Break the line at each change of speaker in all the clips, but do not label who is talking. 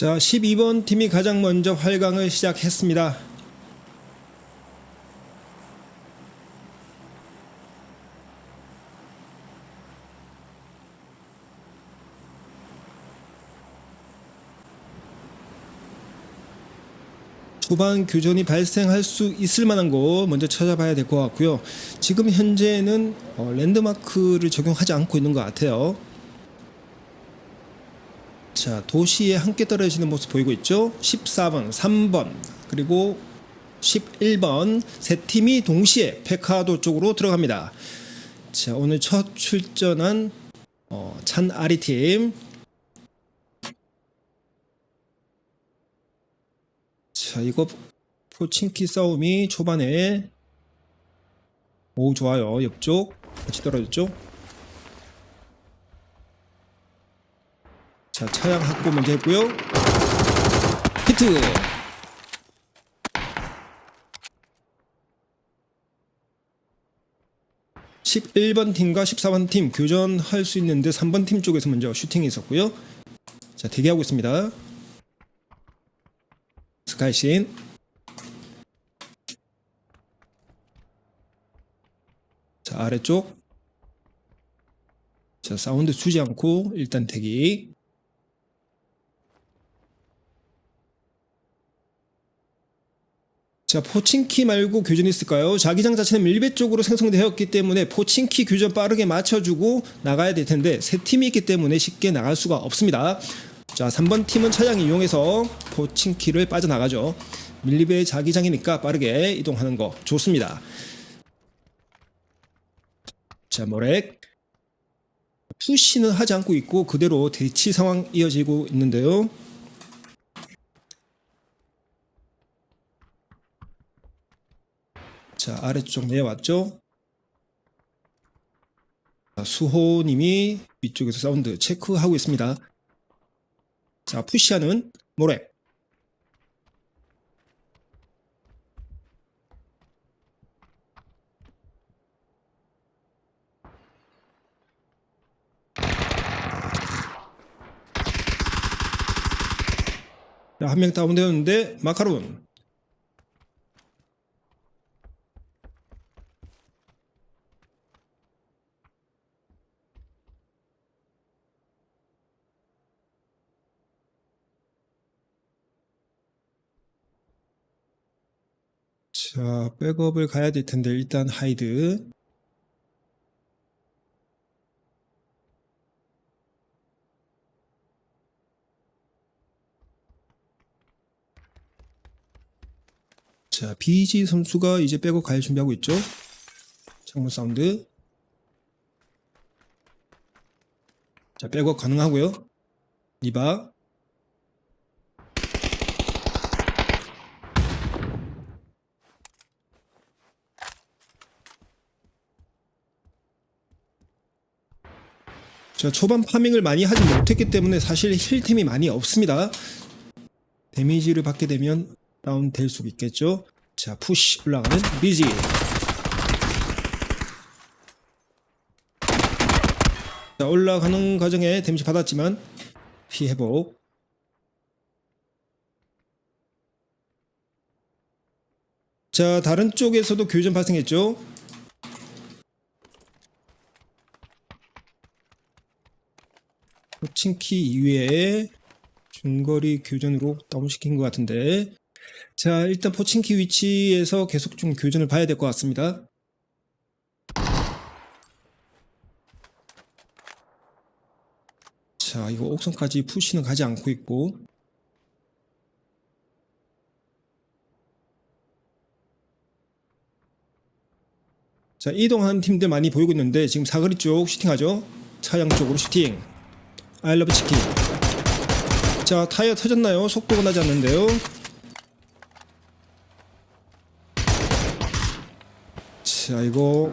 자, 12번 팀이 가장 먼저 활강을 시작했습니다. 초반 교전이 발생할 수 있을 만한 곳 먼저 찾아봐야 될 것 같고요. 지금 현재는 어, 랜드마크를 적용하지 않고 있는 것 같아요. 자, 도시에 함께 떨어지는 모습 보이고 있죠? 14번, 3번, 그리고 11번 세 팀이 동시에 페카도 쪽으로 들어갑니다. 자, 오늘 첫 출전한 어, 찬 아리 팀. 자, 이거 포친키 싸움이 초반에 오 좋아요. 옆쪽 같이 떨어졌죠? 자, 차량 확보 먼저 했고요. 히트. (11번) 팀과 (14번) 팀 교전할 수 있는데 (3번) 팀 쪽에서 먼저 슈팅이 있었고요. 자 대기하고 있습니다. 스카이신. 자 아래쪽. 자 사운드 주지 않고 일단 대기 자 포친키 말고 교전이 있을까요? 자기장 자체는 밀배 쪽으로 생성되었기 때문에 포친키 교전 빠르게 맞춰주고 나가야 될 텐데 세 팀이 있기 때문에 쉽게 나갈 수가 없습니다. 자 3번 팀은 차량 이용해서 포친키를 빠져나가죠. 밀리베 자기장이니까 빠르게 이동하는 거 좋습니다. 자 모렉 푸시는 하지 않고 있고 그대로 대치 상황 이어지고 있는데요. 자 아래쪽 내려왔죠? 자, 수호님이 위쪽에서 사운드 체크하고 있습니다. 자 푸시하는 모래. 한 명 다운되었는데 마카론 자, 백업을 가야 될 텐데 일단 하이드. 자, BG 선수가 이제 백업 갈 준비하고 있죠. 창문 사운드. 자, 백업 가능하고요. 리바. 자, 초반 파밍을 많이 하지 못했기 때문에 사실 힐템이 많이 없습니다. 데미지를 받게 되면 다운 될 수 있겠죠. 자, 푸시 올라가는 비지. 자, 올라가는 과정에 데미지 받았지만 피 회복. 자, 다른 쪽에서도 교전 발생했죠. 칭키 이외에 중거리 교전으로 다운시킨 것 같은데. 자 일단 포칭키 위치에서 계속 좀 교전을 봐야 될 것 같습니다. 자 이거 옥선까지 푸시는 가지 않고 있고. 자 이동하는 팀들 많이 보이고 있는데 지금 사거리 쪽 슈팅하죠? 차량 쪽으로 슈팅 아일러브 치킨 자 타이어 터졌나요? 속도가 나지 않는데요. 자 이거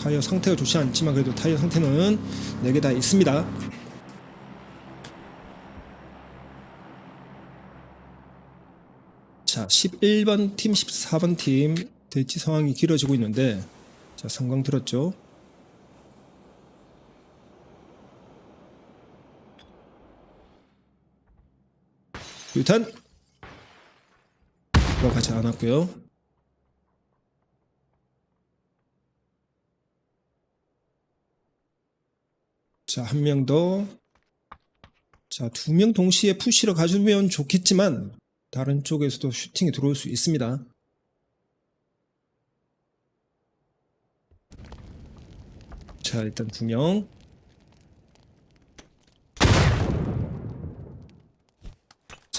타이어 상태가 좋지 않지만 그래도 타이어 상태는 4개 다 있습니다. 자 11번 팀 14번 팀 대치 상황이 길어지고 있는데 자 성광 들었죠 유탄 들어가지 않았고요. 자, 한 명 더. 자, 두 명 동시에 푸시를 가주면 좋겠지만 다른 쪽에서도 슈팅이 들어올 수 있습니다. 자, 일단 두 명.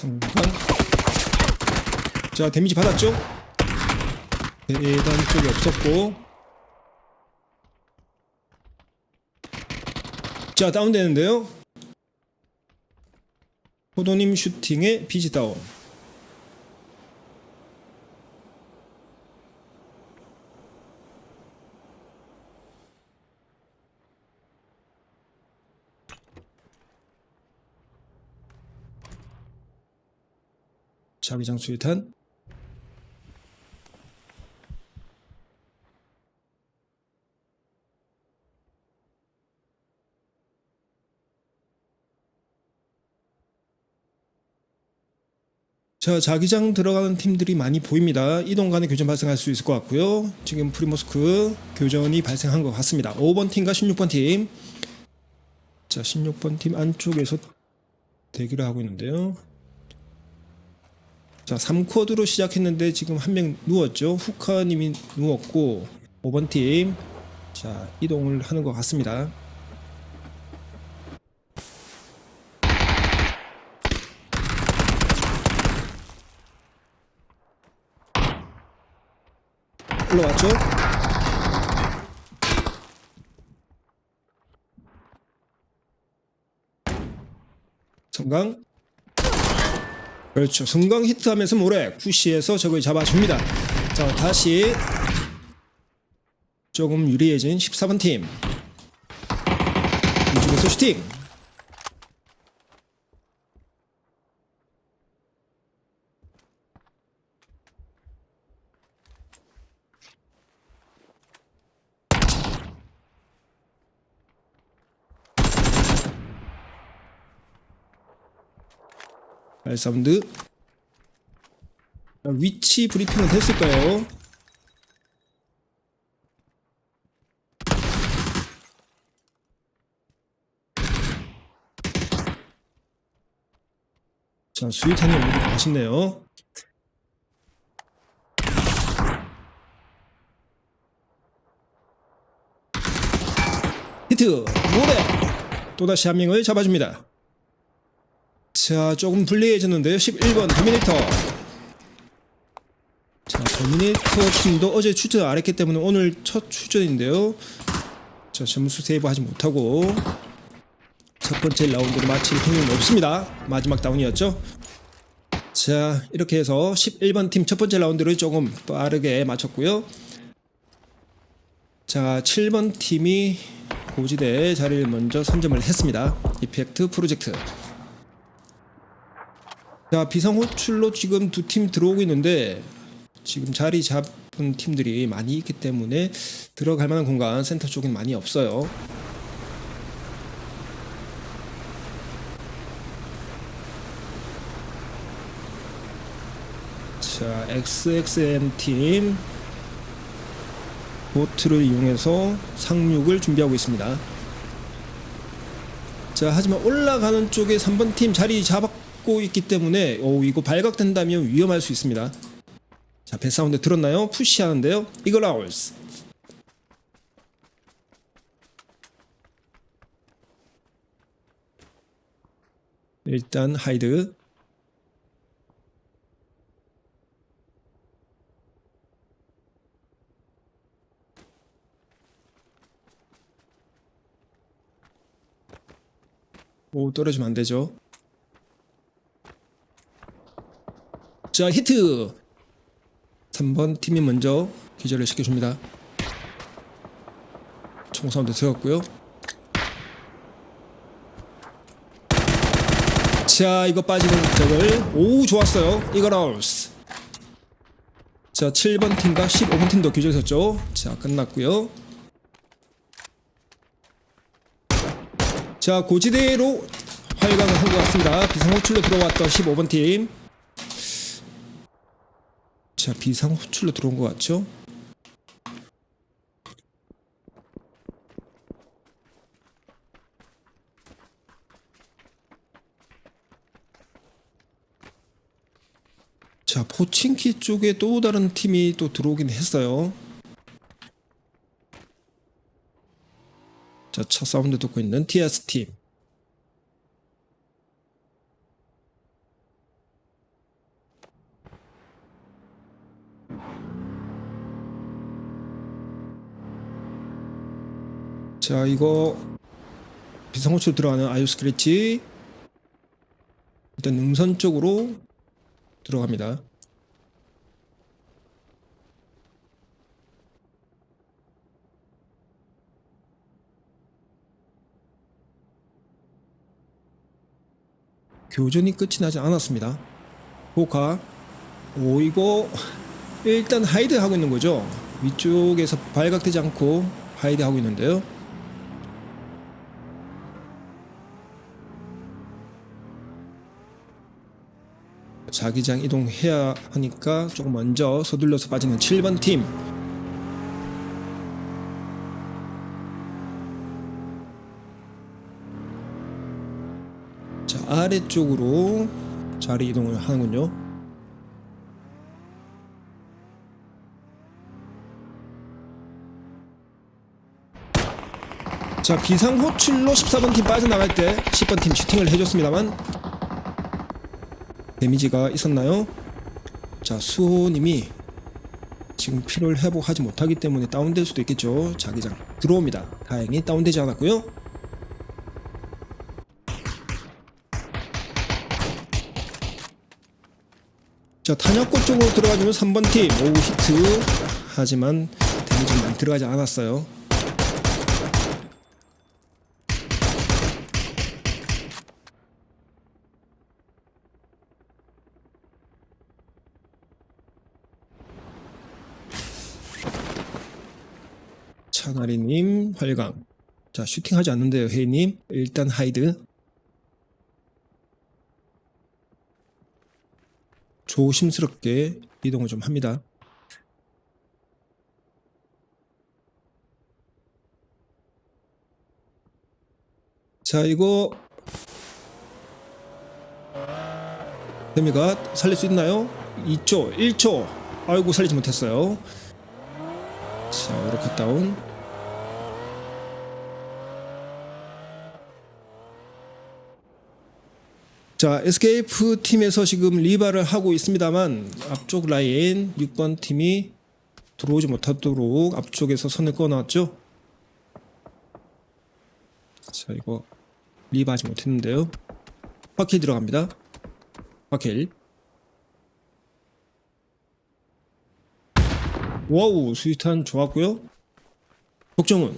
성강. 자, 데미지 받았죠? 대단 쪽이 없었고. 자, 다운되는데요. 포도님 슈팅에 비지 다운. 자기장 수류탄. 자, 자기장 들어가는 팀들이 많이 보입니다. 이동 간의 교전 발생할 수 있을 것 같고요. 지금 프리모스크 교전이 발생한 것 같습니다. 5번 팀과 16번 팀. 자, 16번 팀 안쪽에서 대기를 하고 있는데요. 자, 3쿼드로 시작했는데 지금 한 명 누웠죠. 후카님이 누웠고 5번 팀. 자, 이동을 하는 것 같습니다. 올라왔죠? 성강 그렇죠. 성강 히트하면서 모래 푸시해서 적을 잡아줍니다. 자 다시 조금 유리해진 14번 팀 이쪽에서 슈팅 발사운드. 자, 위치 브리핑은 됐을까요? 자 수위탄이 오는 게 맛있네요. 히트 모래! 또다시 한 명을 잡아줍니다 자, 조금 불리해졌는데요. 11번 도미네이터. 자, 도미네이터 팀도 어제 출전 안 했기 때문에 오늘 첫 출전인데요. 자, 점수 세이브 하지 못하고 첫 번째 라운드를 마칠 힘은 없습니다. 마지막 다운이었죠. 자, 이렇게 해서 11번 팀 첫 번째 라운드를 조금 빠르게 마쳤고요. 자, 7번 팀이 고지대 자리를 먼저 선점을 했습니다. 이펙트 프로젝트. 자 비상 호출로 지금 두 팀 들어오고 있는데 지금 자리 잡은 팀들이 많이 있기 때문에 들어갈 만한 공간 센터 쪽엔 많이 없어요. 자 XXM 팀 보트를 이용해서 상륙을 준비하고 있습니다. 자 하지만 올라가는 쪽에 3번 팀 자리 잡았 고 있기 때문에 오 이거 발각된다면 위험할 수 있습니다. 자 배 사운드 들었나요? 푸시하는데요. 이글 아울스 일단 하이드 오 떨어지면 안 되죠. 자 히트 3번 팀이 먼저 기절을 시켜줍니다. 총사운드 들었고요. 자 이거 빠지는 적을 오 좋았어요. 이거 라우스 자 7번 팀과 15번 팀도 기절했었죠. 자 끝났고요. 자 고지대로 활강을 한것 같습니다. 비상호출로 들어왔던 15번 팀. 자, 비상 호출로 들어온 것 같죠? 자, 포친키 쪽에 또 다른 팀이 또 들어오긴 했어요. 자, 차 사운드 듣고 있는 TS 팀. 자, 이거 비상 호출 들어가는 아이오 스크래치 일단 능선 쪽으로 들어갑니다. 교전이 끝이 나지 않았습니다. 보카 오 이거 일단 하이드 하고 있는 거죠. 위쪽에서 발각되지 않고 하이드 하고 있는데요. 자기장 이동해야 하니까 조금 먼저 서둘러서 빠지는 7번 팀. 자, 아래쪽으로 자리 이동을 하는군요. 자, 비상호출로 14번 팀 빠져나갈 때 10번 팀 슈팅을 해줬습니다만 데미지가 있었나요? 자, 수호님이 지금 피를 회복하지 못하기 때문에 다운될 수도 있겠죠. 자기장 들어옵니다. 다행히 다운되지 않았고요. 자, 탄약고 쪽으로 들어가주는 3번 팀 오우 히트 하지만 데미지 많이 들어가지 않았어요. 차나리님 활강. 자 슈팅하지 않는데요 헤이님. 일단 하이드. 조심스럽게 이동을 좀 합니다. 자 이거 데미가 살릴 수 있나요? 2초 1초. 아이고 살리지 못했어요. 자, 오르카 다운. 자, 에스케이프 팀에서 지금 리바를 하고 있습니다만 앞쪽 라인 6번 팀이 들어오지 못하도록 앞쪽에서 선을 꺼놨죠. 자, 이거 리바하지 못했는데요. 바퀴 들어갑니다. 바퀴. 와우 스위트한 좋았고요 독점은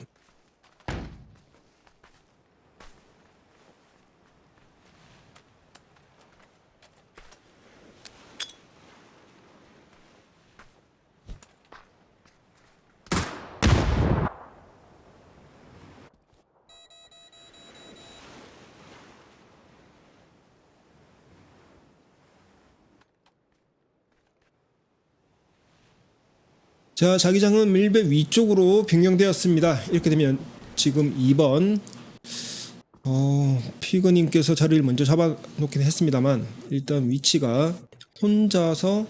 자, 자기장은 밀배 위쪽으로 변경되었습니다. 이렇게 되면 지금 2번 어, 피그님께서 자리를 먼저 잡아놓긴 했습니다만 일단 위치가 혼자서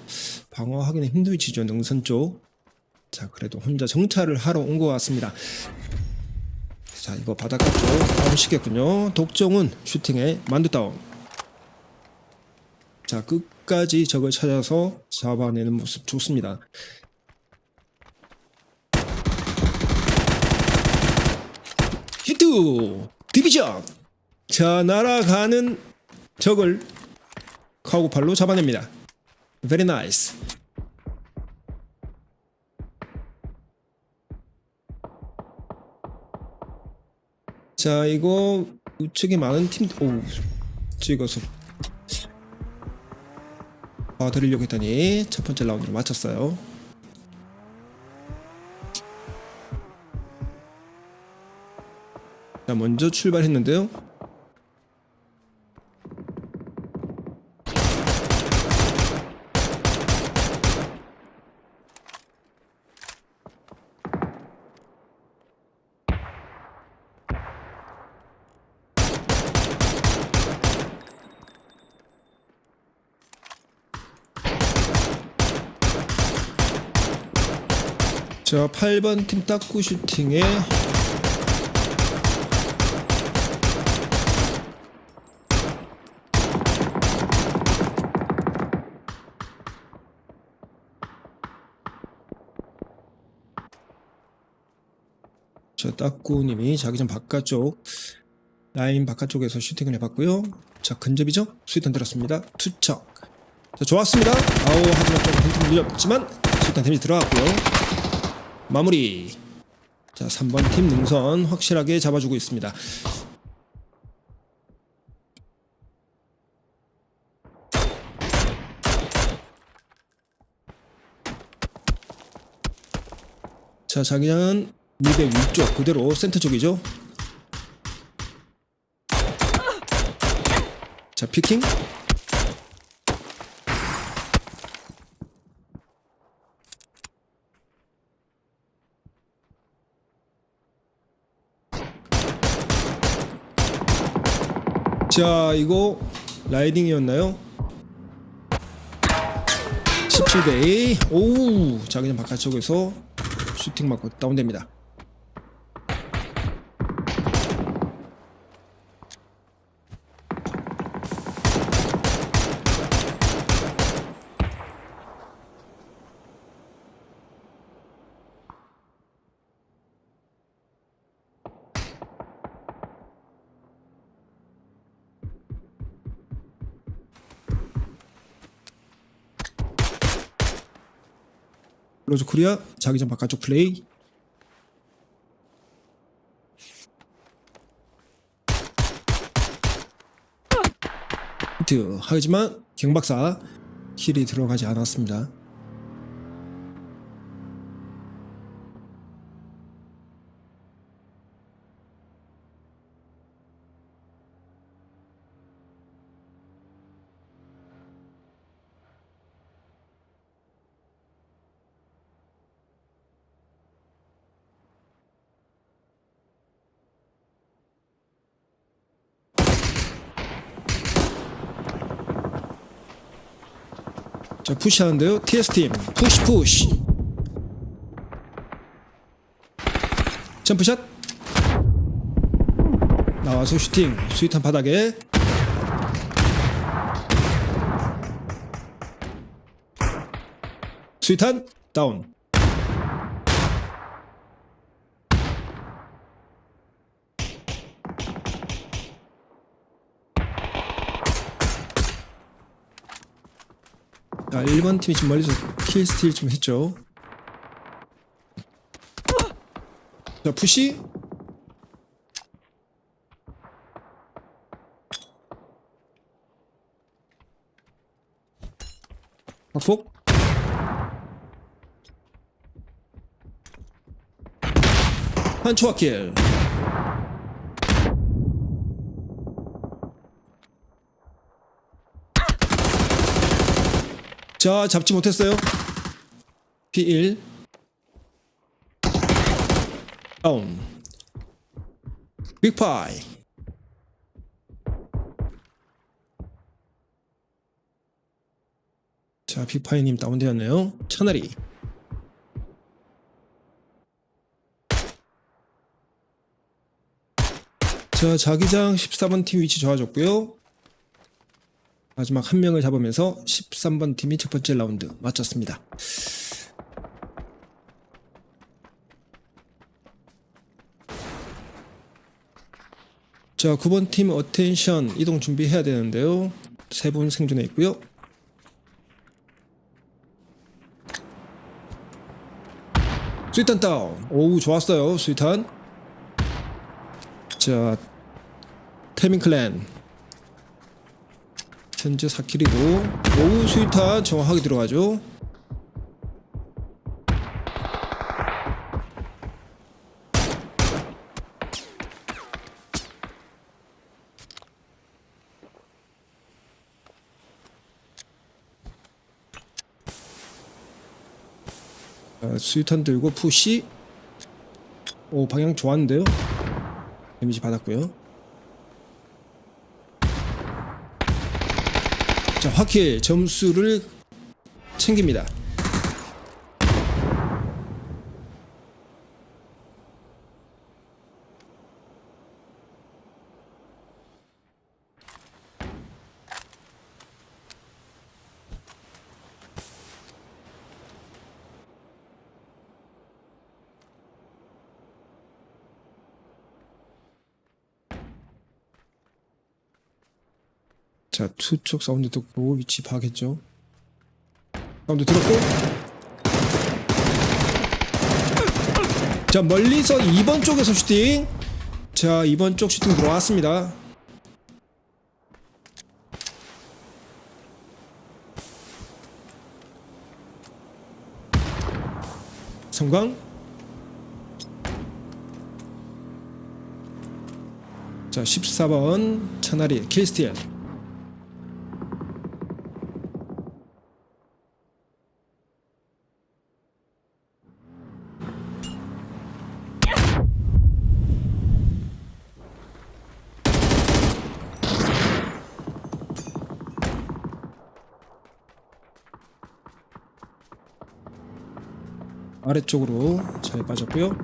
방어하기는 힘든 위치죠. 능선 쪽. 자, 그래도 혼자 정찰을 하러 온 것 같습니다. 자, 이거 바닷가 쪽 다운 시켰군요. 독종은 슈팅에 만두 다운. 자, 끝까지 적을 찾아서 잡아내는 모습 좋습니다. 히트 디비전. 자 날아가는 적을 카우팔로 잡아냅니다. Very nice. 자 이거 우측에 많은 팀 오 찍어서 봐드리려고 했더니 첫 번째 라운드를 마쳤어요 자 먼저 출발했는데요. 자 8번 팀 딱구 슈팅에 자 딱구님이 자기 전 바깥쪽 라인 바깥쪽에서 슈팅을 해봤고요. 자 근접이죠? 수위탄 들었습니다. 투척. 자 좋았습니다. 아우 하지만 조금 힌트를 밀렸지만 수위탄 데미지 들어갔고요. 마무리. 자 3번 팀 능선 확실하게 잡아주고 있습니다. 자 자기장은 무대 위쪽 그대로 센터 쪽이죠. 자 피킹 자 이거 라이딩이었나요? 17대 오우 자 그냥 바깥쪽에서 슈팅 맞고 다운됩니다 로즈 코리아 자기전 바깥쪽 플레이. 하지만 경박사. 킬이 들어가지 않았습니다 자 푸시하는데요. TS팀 푸시 푸시. 점프샷. 나와서 슈팅 스윗한 바닥에. 스윗한 다운 자 1번 팀이 지금 멀리서 킬 스틸 좀 했죠. 자 푸시. 박폭. 한초학길 자 잡지 못했어요. P1 다운. 빅파이. 자 빅파이님 다운되었네요. 차나리. 자 자기장 14번 팀 위치 좋아졌고요 마지막 한 명을 잡으면서 13번 팀이 첫 번째 라운드 마쳤습니다. 자, 9번 팀 어텐션 이동 준비해야 되는데요. 세 분 생존해 있고요. 스위탄 다운. 오우, 좋았어요. 스위탄. 자, 태민 클랜. 현재 4킬이고 오우 스위탄 정확하게 들어가죠. 자, 스위탄 들고 푸시. 오 방향 좋았는데요. 데미지 받았고요 자, 화킬 점수를 챙깁니다. 자 투쪽 사운드 듣고 위치 파악했죠? 사운드 들었고. 자 멀리서 2번 쪽에서 슈팅. 자 2번 쪽 슈팅 들어왔습니다. 성광. 자 14번 차나리 킬 아래쪽으로 잘 빠졌고요.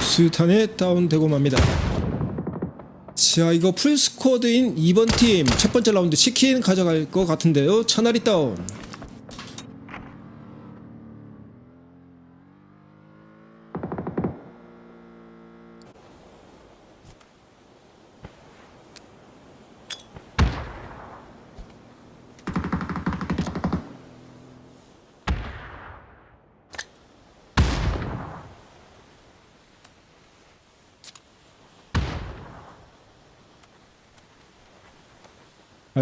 수탄에 다운되고 맙니다. 자 이거 풀스쿼드인 2번 팀 첫 번째 라운드 치킨 가져갈 것 같은데요. 차나리 다운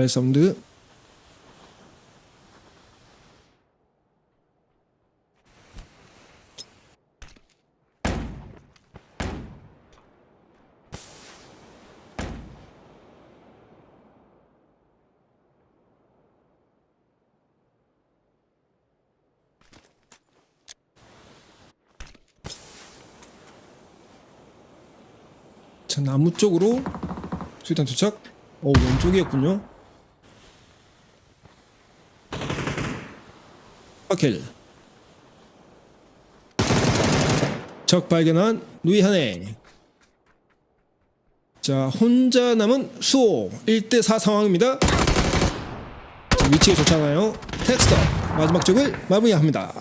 발 사운드. 자 나무 쪽으로 수류탄 도착. 어 왼쪽이었군요 파켈 적 발견한 누이하네 자 혼자 남은 수호. 1대4 상황입니다. 자, 위치가 좋잖아요. 텍스터. 마지막 쪽을 마무리합니다